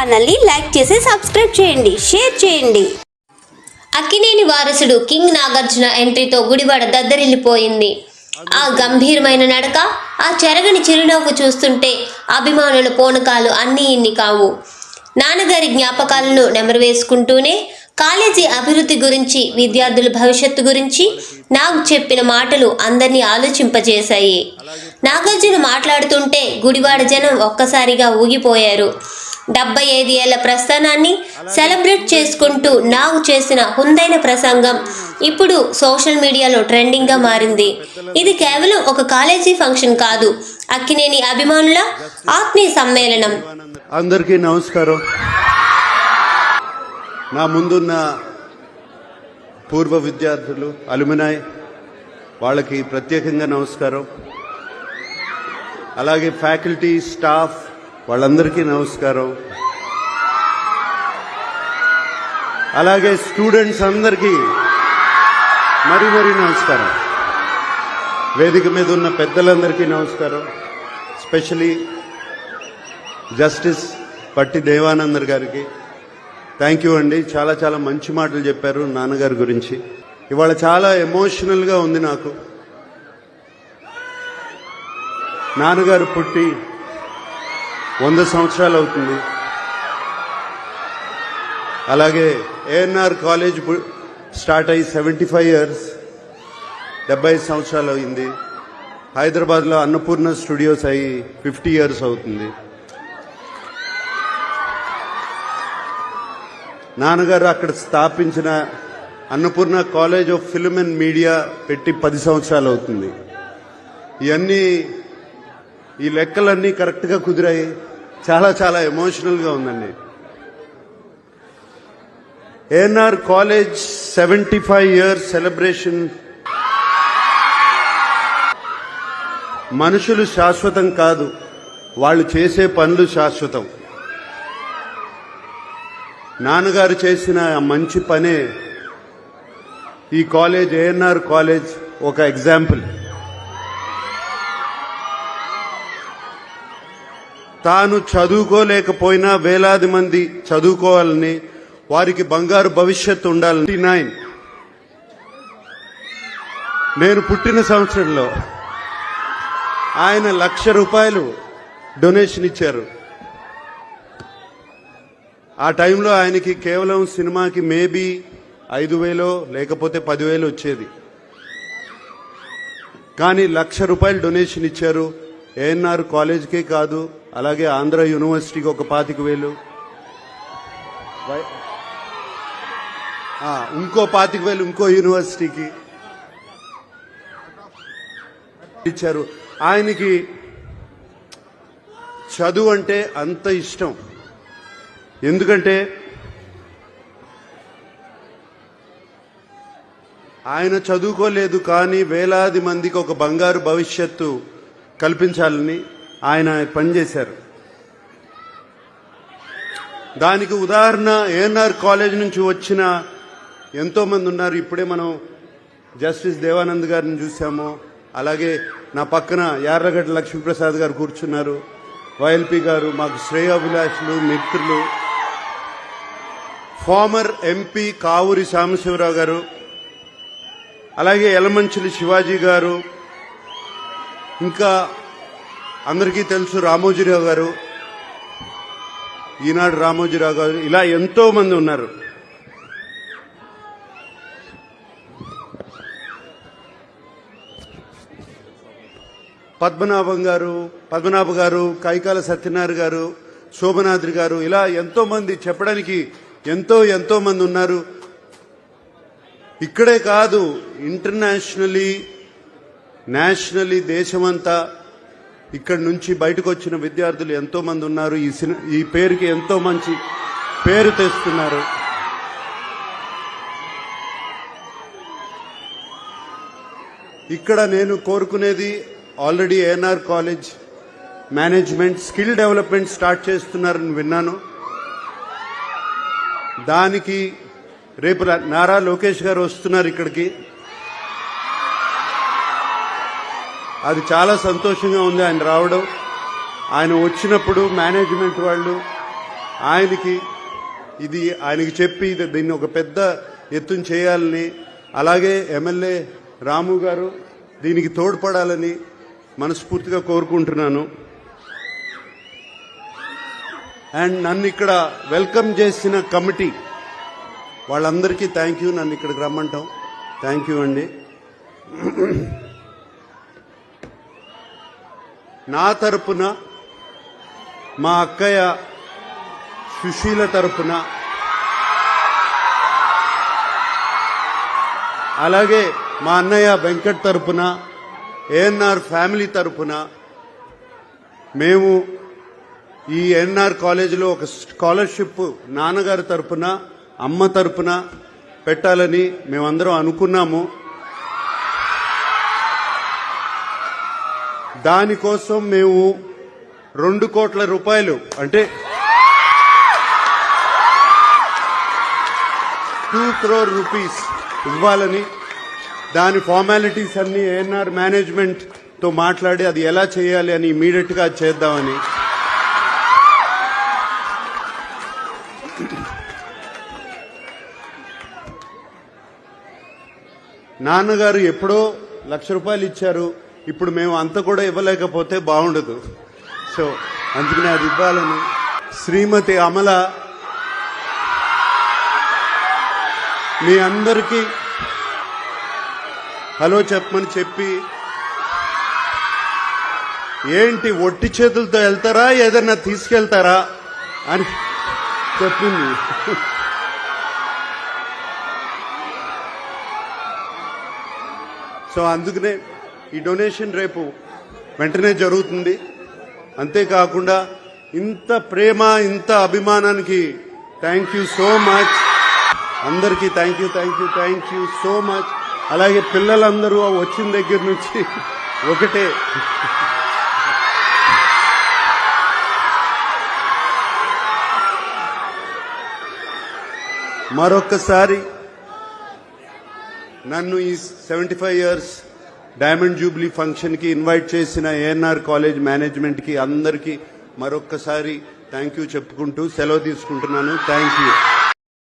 ఛానల్ని లైక్ చేసి సబ్స్క్రైబ్ చేయండి షేర్ చేయండి. అక్కినేని వారసుడు కింగ్ నాగార్జున ఎంట్రీతో గుడివాడ దద్దరిల్లిపోయింది. ఆ గంభీరమైన నడక ఆ చెరగని చిరునవ్వు చూస్తుంటే అభిమానుల పోనకాలు అన్నీ ఇన్ని కావు. నాన్నగారి జ్ఞాపకాలను నెమరవేసుకుంటూనే కాలేజీ అభివృద్ధి గురించి విద్యార్థుల భవిష్యత్తు గురించి నాకు చెప్పిన మాటలు అందరినీ ఆలోచింపజేశాయి. నాగార్జున మాట్లాడుతుంటే గుడివాడ జనం ఒక్కసారిగా ఊగిపోయారు. డెబ్బై ఐదు ఏళ్ళ ప్రస్థానాన్ని సెలబ్రేట్ చేసుకుంటూ నాగు చేసిన హుందైన ప్రసంగం ఇప్పుడు సోషల్ మీడియాలో ట్రెండింగ్గా మారింది. ఇది కేవలం ఒక కాలేజీ ఫంక్షన్ కాదు అక్కినేని అభిమానుల ఆత్మీయ సమ్మేళనం. అందరికీ నమస్కారం. నా ముందున్న పూర్వ విద్యార్థులు అలుమినాయ్ వాళ్ళకి ప్రత్యేకంగా నమస్కారం. అలాగే ఫ్యాకల్టీ స్టాఫ్ వాళ్ళందరికీ నమస్కారం. అలాగే స్టూడెంట్స్ అందరికీ మరీ మరీ నమస్కారం. వేదిక మీద ఉన్న పెద్దలందరికీ నమస్కారం. స్పెషలీ జస్టిస్ పట్టి దేవానందర్ గారికి. థ్యాంక్ యూ అండి. చాలా చాలా మంచి మాటలు చెప్పారు నాన్నగారి గురించి. ఇవాళ చాలా ఎమోషనల్గా ఉంది నాకు. నాన్నగారు పుట్టి వంద సంవత్సరాలు అవుతుంది. అలాగే ఏఎన్ఆర్ కాలేజ్ స్టార్ట్ అయ్యి సెవెంటీ ఫైవ్ ఇయర్స్ డెబ్బై ఐదు సంవత్సరాలు అయింది. హైదరాబాద్లో అన్నపూర్ణ స్టూడియోస్ అయ్యి ఫిఫ్టీ ఇయర్స్ అవుతుంది. నాన్నగారు అక్కడ స్థాపించిన Annapurna college of film and media పెట్టి పది సంవత్సరాలు అవుతుంది. ఇవన్నీ ఈ లెక్కలన్నీ కరెక్ట్గా కుదిరాయి. చాలా చాలా ఎమోషనల్గా ఉందండి. ANR college seventy five years celebration మనుషులు శాశ్వతం కాదు వాళ్ళు చేసే పనులు శాశ్వతం. నాన్నగారు చేసిన మంచి పనే ఈ కాలేజ్ ఏఎన్ఆర్ కాలేజ్ ఒక ఎగ్జాంపుల్. తాను చదువుకోలేకపోయినా వేలాది మంది చదువుకోవాలని వారికి బంగారు భవిష్యత్తు ఉండాలని. నైన్ నేను పుట్టిన సంవత్సరంలో ఆయన లక్ష రూపాయలు డొనేషన్ ఇచ్చారు. ఆ టైంలో ఆయనకి కేవలం సినిమాకి మేబీ ఐదు వేలో లేకపోతే పదివేలు వచ్చేది. కానీ లక్ష రూపాయలు డొనేషన్ ఇచ్చారు. ఏఎన్ఆర్ కాలేజ్కే కాదు అలాగే ఆంధ్ర యూనివర్సిటీకి ఒక పాతిక వేలు. ఇంకో పాతిక వేలు ఇంకో యూనివర్సిటీకి ఇచ్చారు. ఆయనకి చదువు అంటే అంత ఇష్టం. ఎందుకంటే ఆయన చదువుకోలేదు కానీ వేలాది మందికి ఒక బంగారు భవిష్యత్తు కల్పించాలని ఆయన పనిచేశారు. దానికి ఉదాహరణ ఏఎన్ఆర్ కాలేజ్ నుంచి వచ్చిన ఎంతోమంది ఉన్నారు. ఇప్పుడే మనం జస్టిస్ దేవానంద్ గారిని చూసాము. అలాగే నా పక్కన యార్లగడ్డ లక్ష్మీప్రసాద్ గారు కూర్చున్నారు. వైఎల్పి గారు మాకు శ్రేయాభిలాషులు మిత్రులు. ఫార్మర్ ఎంపీ కావూరి సాంబశివరావు గారు. అలాగే యలమంచిలి శివాజీ గారు. ఇంకా అందరికీ తెలుసు రామోజీరావు గారు. ఈనాడు రామోజీరావు గారు ఇలా ఎంతో మంది ఉన్నారు. పద్మనాభం గారు పద్మనాభ గారు కైకాల సత్యనారాయణ గారు శోభనాద్రి గారు ఇలా ఎంతో మంది చెప్పడానికి ఎంతో ఎంతో మంది ఉన్నారు. ఇక్కడే కాదు ఇంటర్నేషనలీ నేషనలీ దేశమంతా ఇక్కడి నుంచి బయటకు వచ్చిన విద్యార్థులు ఎంతో మంది ఉన్నారు. ఈ సిని ఈ పేరుకి ఎంతో మంచి పేరు తెస్తున్నారు. ఇక్కడ నేను కోరుకునేది already ANR college management skill development start చేస్తున్నారని విన్నాను. దానికి రేపు నారా లోకేష్ గారు వస్తున్నారు ఇక్కడికి. అది చాలా సంతోషంగా ఉంది ఆయన రావడం. ఆయన వచ్చినప్పుడు మేనేజ్మెంట్ వాళ్ళు ఆయనకి ఇది ఆయనకి చెప్పి ఇది దీన్ని ఒక పెద్ద ఎత్తున చేయాలని అలాగే ఎమ్మెల్యే రాము గారు దీనికి తోడ్పడాలని మనస్ఫూర్తిగా కోరుకుంటున్నాను. అండ్ నన్ను ఇక్కడ వెల్కమ్ చేసిన కమిటీ వాళ్ళందరికీ థ్యాంక్ యూ. నన్ను ఇక్కడికి రమ్మంటాం. థ్యాంక్ యూ అండి. నా తరపున మా అక్కయ్య సుశీల తరపున అలాగే మా అన్నయ్య వెంకట్ తరపున ఏఎన్ఆర్ ఫ్యామిలీ తరపున మేము ఈ ఎన్ఆర్ కాలేజీలో ఒక స్కాలర్షిప్ నాన్నగారి తరపున అమ్మ తరపున పెట్టాలని మేమందరం అనుకున్నాము. దానికోసం మేము రెండు కోట్ల రూపాయలు అంటే టూ క్రోర్ రూపీస్ ఇవ్వాలని దాని ఫార్మాలిటీస్ అన్ని ఏఎన్ఆర్ మేనేజ్మెంట్తో మాట్లాడి అది ఎలా చేయాలి అని ఇమీడియట్గా చేద్దామని. నాన్నగారు ఎప్పుడో లక్ష రూపాయలు ఇచ్చారు. ఇప్పుడు మేము అంత కూడా ఇవ్వలేకపోతే బాగుండదు. సో అందుకనే అది ఇవ్వాలని. శ్రీమతి అమల మీ అందరికీ హలో చెప్పమని చెప్పి ఏంటి ఒట్టి చేతులతో వెళ్తారా ఏదన్నా తీసుకెళ్తారా అని చెప్పింది. సో అందుకనే ఈ డొనేషన్ రేపు వెంటనే జరుగుతుంది. అంతేకాకుండా ఇంత ప్రేమ ఇంత అభిమానానికి థ్యాంక్ యూ సో మచ్ అందరికీ thank you thank you thank you so much అలాగే పిల్లలందరూ వచ్చిన దగ్గర నుంచి ఒకటే. మరొక్కసారి నన్ను ఈ seventy five years diamond jubilee ఫంక్షన్కి ఇన్వైట్ చేసిన ఏఎన్ఆర్ కాలేజ్ మేనేజ్మెంట్కి అందరికీ మరొక్కసారి థ్యాంక్ యూ చెప్పుకుంటూ సెలవు తీసుకుంటున్నాను. Thank you